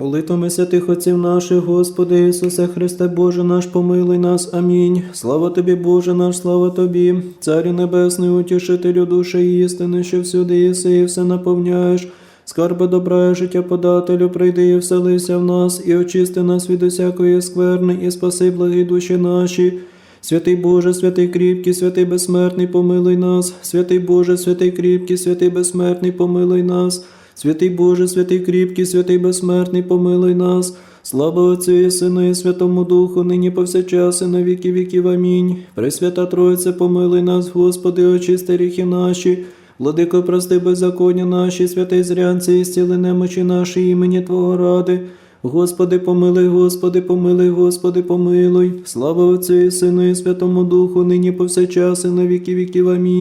Молитвами святих отців наших, Господи Ісусе Христе, Боже наш, помилуй нас. Амінь. Слава Тобі, Боже наш, слава Тобі, Царю Небесний, утішителю душі істини, що всюди єси і все наповняєш. Скарби добра і життя подателю, прийди і вселися в нас, і очисти нас від усякої скверни, і спаси благі душі наші. Святий Боже, святий кріпкий, святий безсмертний, помилуй нас, святий Боже, святий кріпкий, святий безсмертний, помилуй нас, святий Боже, святий кріпкий, святий безсмертний, помилуй нас. Слава Отцю і Сину і Святому Духу, нині повсякчас і на віки віків. Амінь. Пресвята Тройце, помилуй нас, Господи, очисти ріхи наші. Владико, прости беззаконня наші, святий зрянці, і зціли немочі наші імені Твого ради. Господи, помилуй, Господи, помилуй, Господи, помилуй. Слава Отцю і Сину і Святому Духу, нині повсякчас і на віки віків. Амінь.